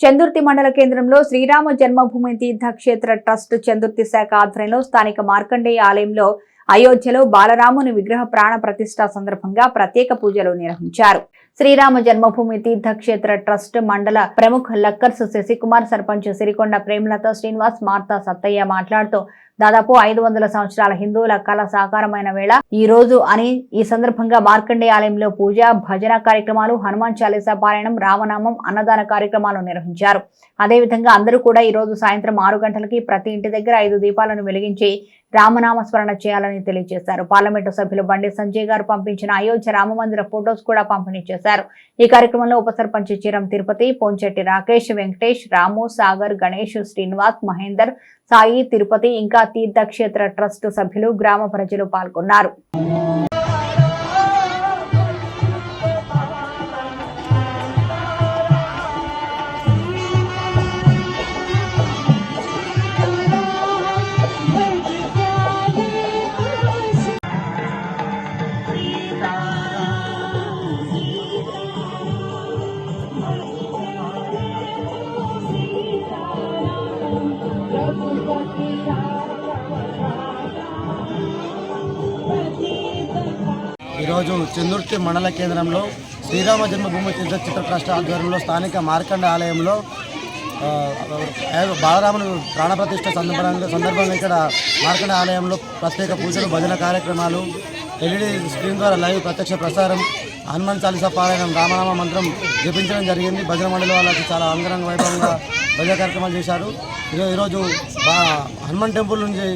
చందుర్తి మండల కేంద్రంలో శ్రీరామ జన్మభూమి తీర్థక్షేత్ర ట్రస్ట్ చందుర్తి శాఖ ఆధ్వర్యంలో స్థానిక మార్కండేయ ఆలయంలో అయోధ్యలో బాలరాముని విగ్రహ ప్రాణ ప్రతిష్ట సందర్భంగా ప్రత్యేక పూజలు నిర్వహించారు. శ్రీరామ జన్మభూమి తీర్థక్షేత్ర ట్రస్ట్ మండల ప్రముఖ లక్కర్స్ శశికుమార్ సర్పంచ్ సిరికొండ ప్రేమలత శ్రీనివాస్ మార్తా సత్తయ్య మాట్లాడుతూ దాదాపు ఐదు వందల సంవత్సరాల హిందువుల కళ సాకారమైన వేళ ఈ రోజు అని ఈ సందర్భంగా మార్కండే ఆలయంలో పూజ భజన కార్యక్రమాలు హనుమాన్ చాలీసా పారాయణం రామనామం అన్నదాన కార్యక్రమాలు నిర్వహించారు. అదేవిధంగా అందరూ కూడా ఈ రోజు సాయంత్రం ఆరు గంటలకి ప్రతి ఇంటి దగ్గర ఐదు దీపాలను వెలిగించి రామనామ స్మరణ చేయాలని తెలియజేశారు. పార్లమెంటు సభ్యులు బండి సంజయ్ గారు పంపించిన అయోధ్య రామమందిర ఫొటోస్ కూడా పంపిణీ చేశారు. ఈ కార్యక్రమంలో ఉప సర్పంచ్ చీరం తిరుపతి పొంచెట్టి రాకేష్ వెంకటేష్ రాము సాగర్ గణేష్ శ్రీనివాస్ మహేందర్ సాయి తిరుపతి ఇంకా తీర్థక్షేత్ర ట్రస్ట్ సభ్యులు గ్రామ ప్రజలు పాల్గొన్నారు. ఈరోజు చందుర్తి మండల కేంద్రంలో శ్రీరామ జన్మభూమి తీర్థచిత్ర ట్రస్ట్ ఆధ్వర్యంలో స్థానిక మార్కండ ఆలయంలో బాలరాముని ప్రాణప్రతిష్ఠ సందర్భంగా సందర్భంగా ఇక్కడ మార్కండ ఆలయంలో ప్రత్యేక పూజలు భజన కార్యక్రమాలు ఎల్ఈడి స్క్రీన్ ద్వారా లైవ్ ప్రత్యక్ష ప్రసారం హనుమాన్ చాలీసా పారాయణం రామనామ మంత్రం జపించడం జరిగింది. భజన మండలి వాళ్ళకి చాలా అంగరంగ వైభవంగా భజన కార్యక్రమాలు చేశారు. ఈరోజు హనుమాన్ టెంపుల్ నుంచి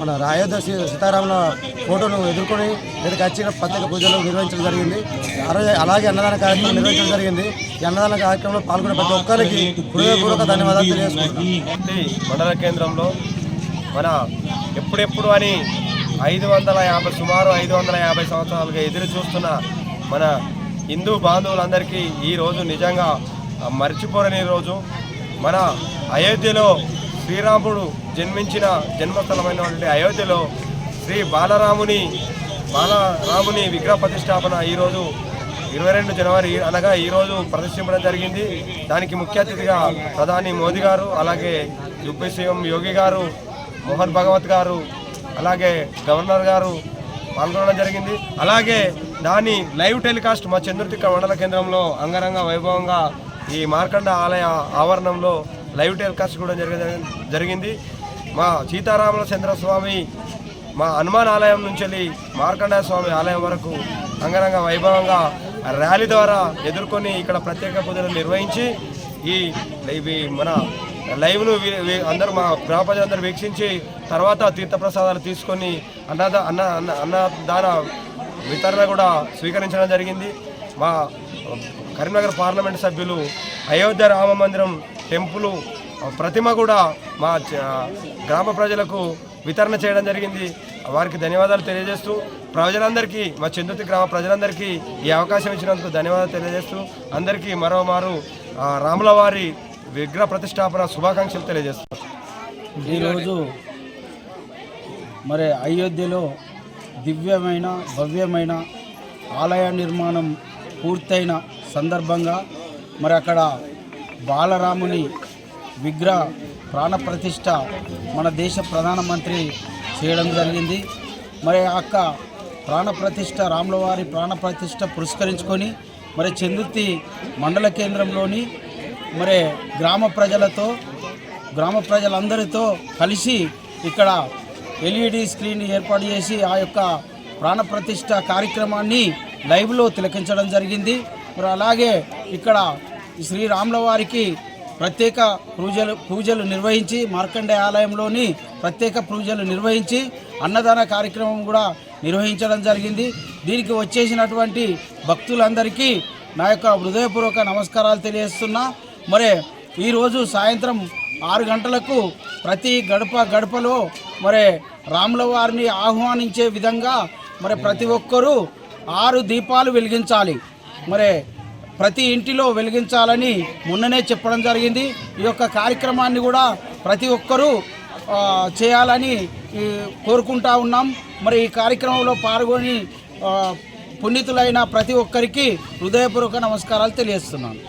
మన అయోధ్య సీ- సీతారాముల ఫోటోను ఎదుర్కొని ఇక్కడికి వచ్చిన ప్రత్యేక పూజలు నిర్వహించడం జరిగింది. అలాగే అలాగే అన్నదాన కార్యక్రమం నిర్వహించడం జరిగింది. ఈ అన్నదాన కార్యక్రమంలో పాల్గొనే ప్రతి ఒక్కరికి హృదయపూర్వక ధన్యవాదాలు తెలియజేసుకుంటున్నాను. ఈ మండల కేంద్రంలో మన ఎప్పుడెప్పుడు అని ఐదు వందల యాభై సుమారు ఐదు వందల యాభై సంవత్సరాలుగా ఎదురు చూస్తున్న మన హిందూ బాంధవులందరికీ ఈ రోజు నిజంగా మర్చిపోరని రోజు. మన అయోధ్యలో శ్రీరాముడు జన్మించిన జన్మస్థలమైనటువంటి అయోధ్యలో శ్రీ బాలరాముని బాలరాముని విగ్రహ ప్రతిష్టాపన ఈరోజు ఇరవై రెండు జనవరి అనగా ఈరోజు ప్రదర్శించడం జరిగింది. దానికి ముఖ్య అతిథిగా ప్రధాని మోదీ గారు అలాగే యూపీ సీఎం యోగి గారు మోహన్ భగవత్ గారు అలాగే గవర్నర్ గారు పాల్గొనడం జరిగింది. అలాగే దాని లైవ్ టెలికాస్ట్ మా చంద్రుతిక్క మండల కేంద్రంలో అంగరంగ వైభవంగా ఈ మార్కండ ఆలయ ఆవరణంలో లైవ్ టెలికాస్ట్ కూడా జరిగింది జరిగింది. మా సీతారాముల చంద్రస్వామి మా హనుమాన్ ఆలయం నుంచి వెళ్ళి మార్కండేయ స్వామి ఆలయం వరకు అంగరంగ వైభవంగా ర్యాలీ ద్వారా ఎదుర్కొని ఇక్కడ ప్రత్యేక పూజలు నిర్వహించి ఈ మన లైవ్ను అందరూ మా గ్రామ ప్రజలందరూ వీక్షించి తర్వాత తీర్థప్రసాదాలు తీసుకొని అన్నద అన్న అన్న అన్నదాన వితరణ కూడా స్వీకరించడం జరిగింది. మా కరీంనగర్ పార్లమెంట్ సభ్యులు అయోధ్య రామ మందిరం టెంపుల్ ప్రతిమ కూడా మా గ్రామ ప్రజలకు వితరణ చేయడం జరిగింది. వారికి ధన్యవాదాలు తెలియజేస్తూ ప్రజలందరికీ మా చందుర్తి గ్రామ ప్రజలందరికీ ఈ అవకాశం ఇచ్చినందుకు ధన్యవాదాలు తెలియజేస్తూ అందరికీ మరోమారు రాములవారి విగ్రహ ప్రతిష్టాపన శుభాకాంక్షలు తెలియజేస్తారు ఈరోజు మరి అయోధ్యలో దివ్యమైన భవ్యమైన ఆలయ నిర్మాణం పూర్తయిన సందర్భంగా మరి అక్కడ బాలరాముని విగ్రహ ప్రాణప్రతిష్ఠ మన దేశ ప్రధానమంత్రి చేయడం జరిగింది. మరి అక్క ప్రాణప్రతిష్ట ప్రాణప్రతిష్ఠ రాములవారి ప్రాణప్రతిష్ఠ పురస్కరించుకొని మరి చందుర్తి మండల కేంద్రంలోని మరి గ్రామ ప్రజలతో గ్రామ ప్రజలందరితో కలిసి ఇక్కడ ఎల్ఈడి స్క్రీన్ ఏర్పాటు చేసి ఆ యొక్క ప్రాణప్రతిష్ఠ కార్యక్రమాన్ని లైవ్లో తిలకించడం జరిగింది. మరి అలాగే ఇక్కడ శ్రీరాముల వారికి ప్రత్యేక పూజలు పూజలు నిర్వహించి మార్కండే ఆలయంలోని ప్రత్యేక పూజలు నిర్వహించి అన్నదాన కార్యక్రమం కూడా నిర్వహించడం జరిగింది. దీనికి వచ్చేసినటువంటి భక్తులందరికీ నా యొక్క హృదయపూర్వక నమస్కారాలు తెలియజేస్తున్నా. మరి ఈరోజు సాయంత్రం ఆరు గంటలకు ప్రతి గడప గడపలో మరి రాముల వారిని ఆహ్వానించే విధంగా మరి ప్రతి ఒక్కరూ ఆరు దీపాలు వెలిగించాలి. మరి ప్రతి ఇంటిలో వెలిగించాలని మొన్ననే చెప్పడం జరిగింది. ఈ యొక్క కార్యక్రమాన్ని కూడా ప్రతి ఒక్కరూ చేయాలని కోరుకుంటా ఉన్నాం. మరి ఈ కార్యక్రమంలో పాల్గొని పునీతులైన ప్రతి ఒక్కరికి హృదయపూర్వక నమస్కారాలు తెలియజేస్తున్నాను.